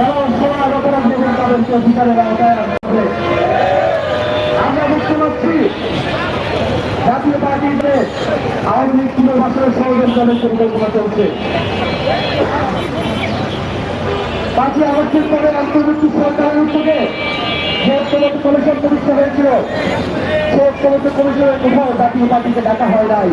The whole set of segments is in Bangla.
এবং আওতায় আনতে আমরা বুঝতে পারছি জাতীয় পার্টিতে আওয়ামী লীগ ষড়যন্ত্রের পরিকল্পনা চলছে পাঁচই আগস্টের পরে অন্তর্বর্তী সরকারের উদ্যোগে যে কমিশন প্রতিষ্ঠা হয়েছিল। সে ঐক্যবদ্ধ কমিশনের কোথাও জাতীয় পার্টিকে ডাকা হয় নাই।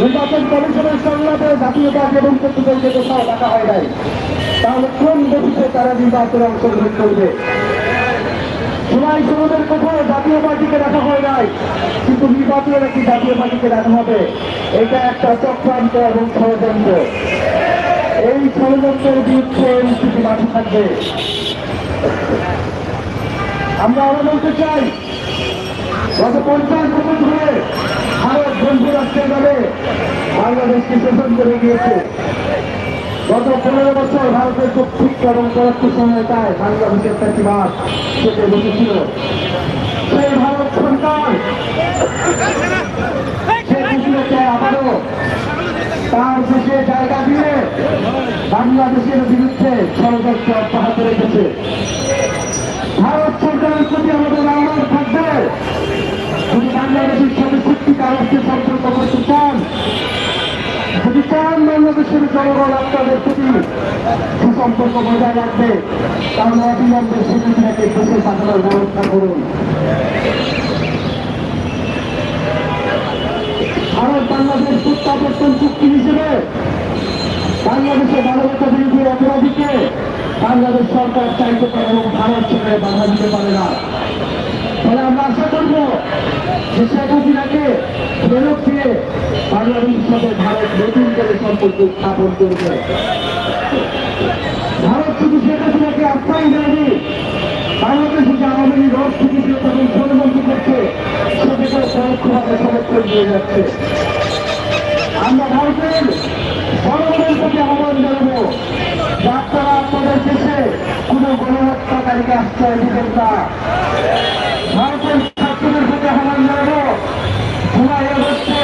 নির্বাচন কমিশনের সংলাপে জাতীয় পার্টি এবং কর্তৃপক্ষকে কোথাও ডাকা হয় নাই। তাহলে কোন বেসিসে তারা নির্বাচনে অংশগ্রহণ করবে? জুলাই সমাজের কোথাও জাতীয় পার্টিকে রাখা হয় নাই, কিন্তু নির্বাচনে নাকি জাতীয় পার্টিকে রাখা হবে। এটা একটা চক্রান্ত এবং ষড়যন্ত্র। এই ষড়যন্ত্রের বিরুদ্ধে স্থিতি মাঠে থাকবে। আমরা আরও বলতে চাই, গত পঞ্চাশ বছর ধরে ভারত বন্ধু রাষ্ট্রের নামে বাংলাদেশকে শোষণ করে গিয়েছে। গত পনেরো বছর ভারতের কর্তৃত্ব এবং পরোক্ষ সহায়তায় বাংলাদেশের চাকরিবাদ চেপে বসেছিল সেই ভারত সরকার আবারও তার দেশে জায়গা দিয়ে বাংলাদেশের বিরুদ্ধে ষড়যন্ত্র অব্যাহত রেখেছে। ভারত সরকারের প্রতি আমাদের আহ্বান থাকবে। যদি বাংলাদেশের সাথে সত্যিকার অর্থে সম্পর্ক করতে চান। যদি চান বাংলাদেশের জনগণ আপনাদের প্রতি সুসম্পর্ক বজায় রাখবে, তাহলে অবিলম্বে সেগুলিকে দেশে পাঠানোর ব্যবস্থা করুন। ভারত বাংলাদেশ প্রত্যাবর্তন চুক্তি হিসেবে বাংলাদেশে মানবতা বিরোধী অপরাধীকে বাংলাদেশ সরকার চাইতে পারে এবং ভারত সেখানে বাধা দিতে পারে না। ফলে আমরা আশা করব যে শেখ হাসিনাকে ফেরত দিয়ে বাংলাদেশের সাথে ভারত নতুন করে সম্পর্ক স্থাপন করবে। ভারত শুধু শেখ হাসিনাকে আশ্রয় দেয়নি, বাংলাদেশে যে আওয়ামী লীগ অর্থনীতি এবং ষড়যন্ত্র করছে, সেটাকে পরোক্ষভাবে সমর্থন দিয়ে যাচ্ছে। আমরা ভারতের জনগণের প্রতি আহ্বান জানাব। আপনারা দেশে গণহত্যাকারীকে আশ্রয় দিবেন না ভারতের ছাত্রদের প্রতি আহ্বান জানাব। জুলাই আগস্টে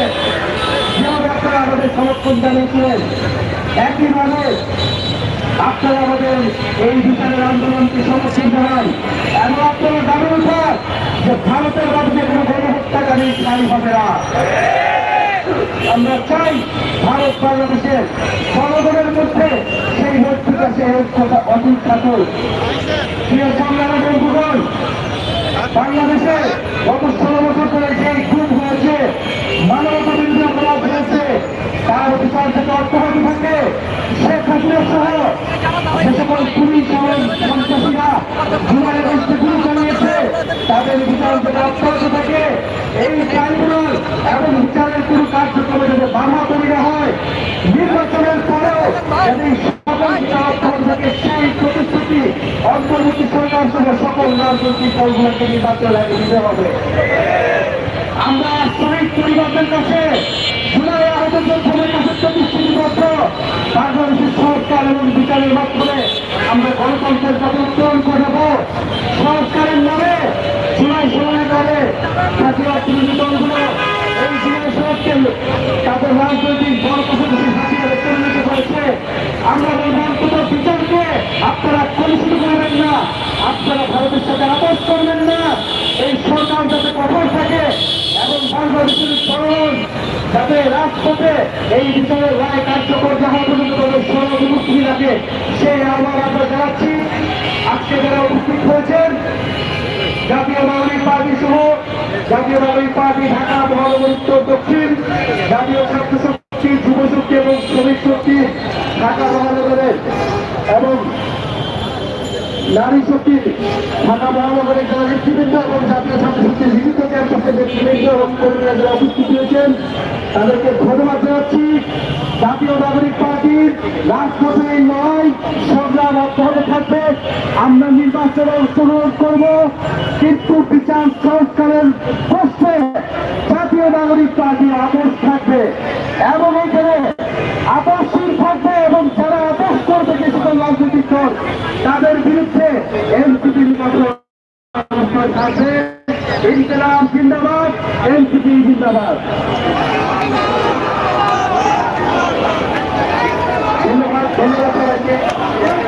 আমাদের সমর্থন জানিয়েছিলেন, একইভাবে আপনারা আমাদের এই বিচারের আন্দোলনকে সমর্থন জানান। এবং আপনারা দাবি উঠান যে ভারতের রাজ্যে কোনো গণহত্যাকারী ঠাই হবে না। আমরা চাই ভারত বাংলাদেশের জনগণের মধ্যে থাকুক প্রিয় সংগ্রামী বাংলাদেশে গত ষোলো বছর ধরে তার বিচার থেকে অব্যাহত থাকে। শেখ হাসিনা সহ যে সকল তাদের বিচার থেকে অব্যাহত থাকে। এই ট্রাইব্যুনাল এবং বিচারের কোনো কার্যক্রমে যদি বাধা তৈরি না হয় নির্বাচনের পরেও যদি সকল বিচার অব্যাহত থাকে সেই প্রতিশ্রুতি অন্তর্বর্তী সরকার আমরা শহীদ পরিবারদের কাছে কাছে সংস্কার এবং বিচারের মাধ্যমে আমরা গণতন্ত্রের পথে উত্তরণ করব সংস্কারের নামে, জুলাই সময়ের নামে জাতীয় এই জুলাই সমাজকে তাদের রাজনৈতিক বড় পাশাপাশি হাসিনাকে পরিণত করেছে আমরা বলব অন্তত বিচারকে আপনারা কলুষিত করবেন না আপনারা ভারতের সাথে আপোষ করবেন না এই সরকার যাতে কঠোর থাকে এবং বাংলাদেশের জনগণ যাতে রাজপথে এই বিচারের রায় কার্যকর যাওয়া পর্যন্ত তাদের সর্ববিমুক্তি রাখে সেই আহ্বান আমরা জানাচ্ছি। আজকে যারা উপস্থিত হয়েছেন, জাতীয় নাগরিক পার্টি সহ, জাতীয় নাগরিক পার্টি ঢাকা মহানগর উত্তর দক্ষিণ, জাতীয় ছাত্র শক্তি, যুব শক্তি এবং শ্রমিক শক্তি ঢাকা মহানগরের এবং নারী শক্তি ঢাকা মহানগরের যারা নেতৃবৃন্দ এবং জাতীয় ছাত্র শক্তির বিভিন্ন ক্যাম্পাসের নেতৃবৃন্দ এবং কর্মীরা যারা উপস্থিত হয়েছেন তাদেরকে ধন্যবাদ জানাচ্ছি। জাতীয় নাগরিক পার্টির রাজপথে লড়াই সংগ্রাম অব্যাহত থাকবে। আমরা নির্বাচনে অংশগ্রহণ করব, কিন্তু বিচার সংস্কারের প্রশ্নে জাতীয় নাগরিক পার্টির আপোষ থাকবে। এবং এখানে আপোষশীল থাকবে এবং যারা আপোষ করবে সকল রাজনৈতিক দল, তাদের বিরুদ্ধে এনসিপি নির্বাচন থাকবে। ইনকলাব জিন্দাবাদ, এনসিপি জিন্দাবাদ। ধন্যবাদ সবাইকে।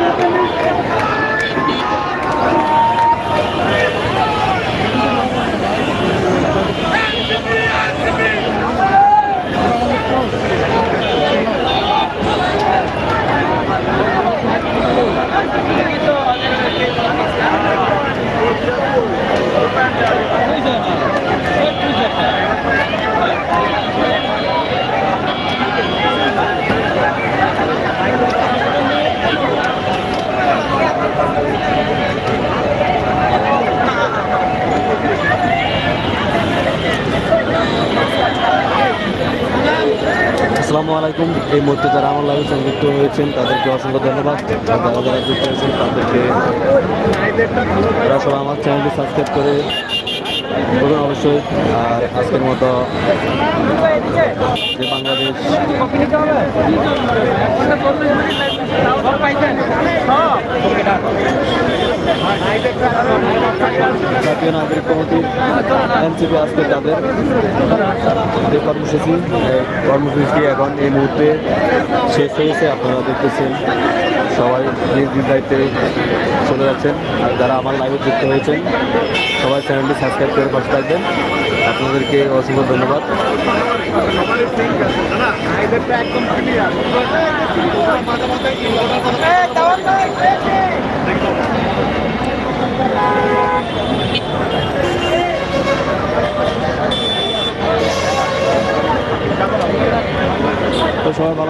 আসসালামু আলাইকুম। এই মুহূর্তে যারা আমার লাইভে সংযুক্ত হয়েছেন তাদেরকে অসংখ্য ধন্যবাদ। যারা যুক্ত হয়েছেন তাদেরকে তারা সবাই আমার চ্যানেলটি সাবস্ক্রাইব করে অবশ্যই। আর আজকের মতো বাংলাদেশ জাতীয় নাগরিক কমিটি এনসিপি আজকে তাদের যে কর্মসূচি এই কর্মসূচিটি এখন এই মুহূর্তে শেষ হয়েছে আপনারা দেখতেছেন। সবাই নিজ নিজ দায়িত্বে চলে যাচ্ছেন। আর যারা আমার লাইভে যুক্ত হয়েছেন সবাই চ্যানেলটি সাবস্ক্রাইব করে পাশে থাকবেন। আপনাদেরকে অসংখ্য ধন্যবাদ। তো সবাই ভালো